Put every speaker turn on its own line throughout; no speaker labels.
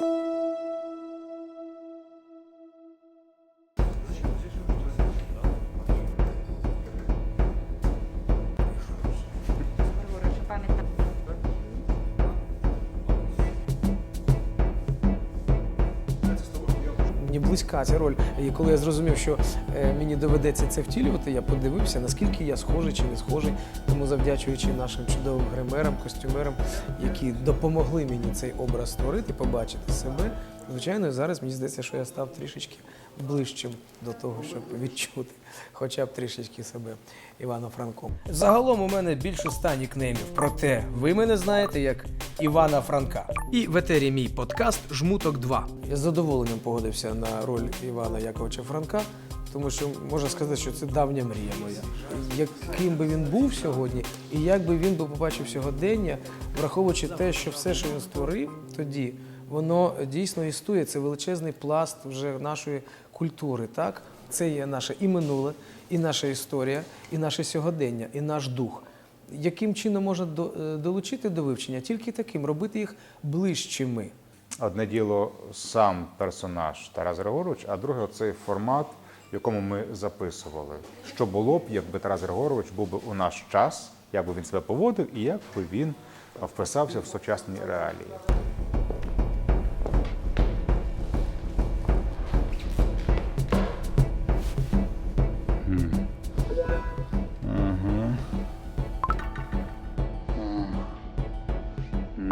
Thank you. Близька ця роль. І коли я зрозумів, що е, мені доведеться це втілювати, я подивився, наскільки я схожий чи не схожий. Тому завдячуючи нашим чудовим гримерам, костюмерам, які допомогли мені цей образ створити, побачити себе. Звичайно, зараз мені здається, що я став трішечки ближчим до того, щоб відчути хоча б трішечки себе Івана Франко. Загалом у мене більше ста нікнеймів, проте ви мене знаєте як Івана Франка. І в етері мій подкаст Жмуток 2. Я з задоволенням погодився на роль Івана Яковича Франка, тому що можна сказати, що це давня мрія моя. Яким би він був сьогодні, і як би він би побачив сьогодення, враховуючи те, що все, що він створив тоді, воно дійсно існує. Це величезний пласт вже нашої культури. Так, це є наше і минуле, і наша історія, і наше сьогодення, і наш дух. Яким чином можна е, долучити до вивчення? Тільки таким, робити їх ближчими.
Одне діло сам персонаж Тарас Григорович, а друге цей формат, в якому ми записували. Що було б, якби Тарас Григорович був би у наш час, як би він себе поводив і як би він вписався в сучасні реалії.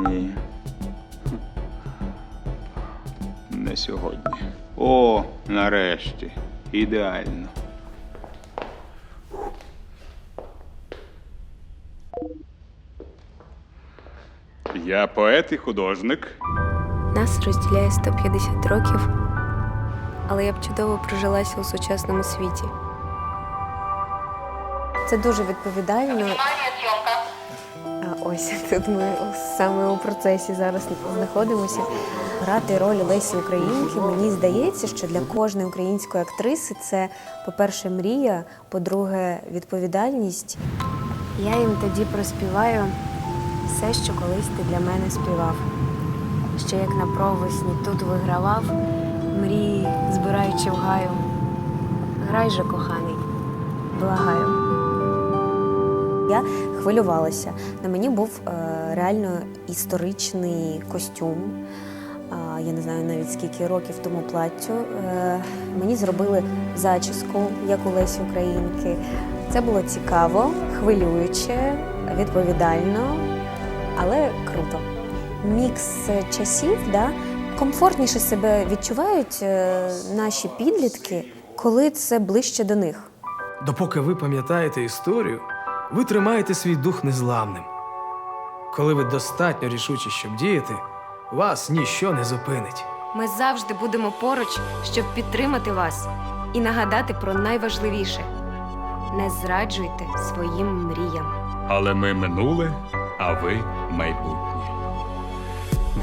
Ні. Не сьогодні. О, нарешті. Ідеально. Я поет і художник.
Нас розділяє 150 років, але я б чудово прожилася у сучасному світі. Це дуже відповідально. А ось тут ми саме у процесі зараз знаходимося. Грати роль Лесі Українки. Мені здається, що для кожної української актриси це, по-перше, мрія, по-друге, відповідальність. Я їм тоді проспіваю все, що колись ти для мене співав. Ще як на провесні тут вигравав, мрії, збираючи в гаю. Грай же, коханий, благаю. Я хвилювалася. На мені був е, реально історичний костюм. Я не знаю навіть скільки років тому платтю. Е, мені зробили зачіску, як у Лесі Українки. Це було цікаво, хвилююче, відповідально, але круто. Мікс часів, да, комфортніше себе відчувають е, наші підлітки, коли це ближче до них.
Допоки ви пам'ятаєте історію, ви тримаєте свій дух незламним. Коли ви достатньо рішучі, щоб діяти, вас ніщо не зупинить.
Ми завжди будемо поруч, щоб підтримати вас і нагадати про найважливіше: не зраджуйте своїм мріям.
Але ми минуле, а ви майбутнє.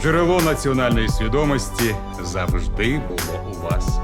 Джерело національної свідомості завжди було у вас.